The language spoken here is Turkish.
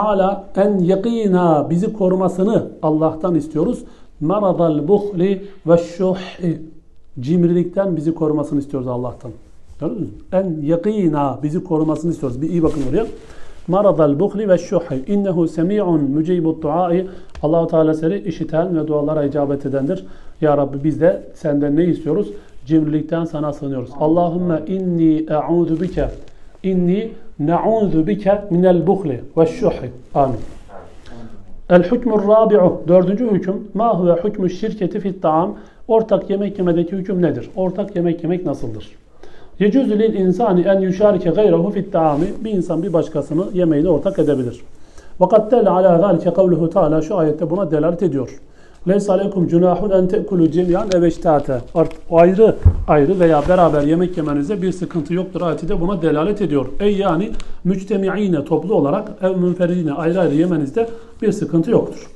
Teala en yakina bizi korumasını Allah'tan istiyoruz. Maradal buhli ve şuhi cimrilikten bizi korumasını istiyoruz Allah'tan. Gördünüz mü? En yakina bizi korumasını istiyoruz. Bir iyi bakın oraya. Maradal buhli ve şuhi innehu semi'un mücibut duai Allahu Teala seni işiten ve dualara icabet edendir. Ya Rabbi biz de senden ne istiyoruz? Cimrilikten sana sığınıyoruz. Allahümme inni e'udu bike inni na'udhu bike minel buhli ve şuhi. Amin. El hükmü rabi'u. Dördüncü hüküm. Ma huve hükmü şirketi fit ta'am. Ortak yemek yemedeki hüküm nedir? Ortak yemek yemek nasıldır? Yecüzü lil insani en yuşarike gayrehu fit ta'ami. Bir insan bir başkasını yemeğine ortak edebilir. Vakat delle ala zalike kavluhu ta'ala. Şu ayette buna delalet ediyor. Leysa aleykum cunahun en te'kulu cemiyan eveştate. Ayrı ayrı veya beraber yemek yemenizde bir sıkıntı yoktur. Ayeti de buna delalet ediyor. Ey yani müctemi'ine toplu olarak ev münferidine ayrı ayrı yemenizde bir sıkıntı yoktur.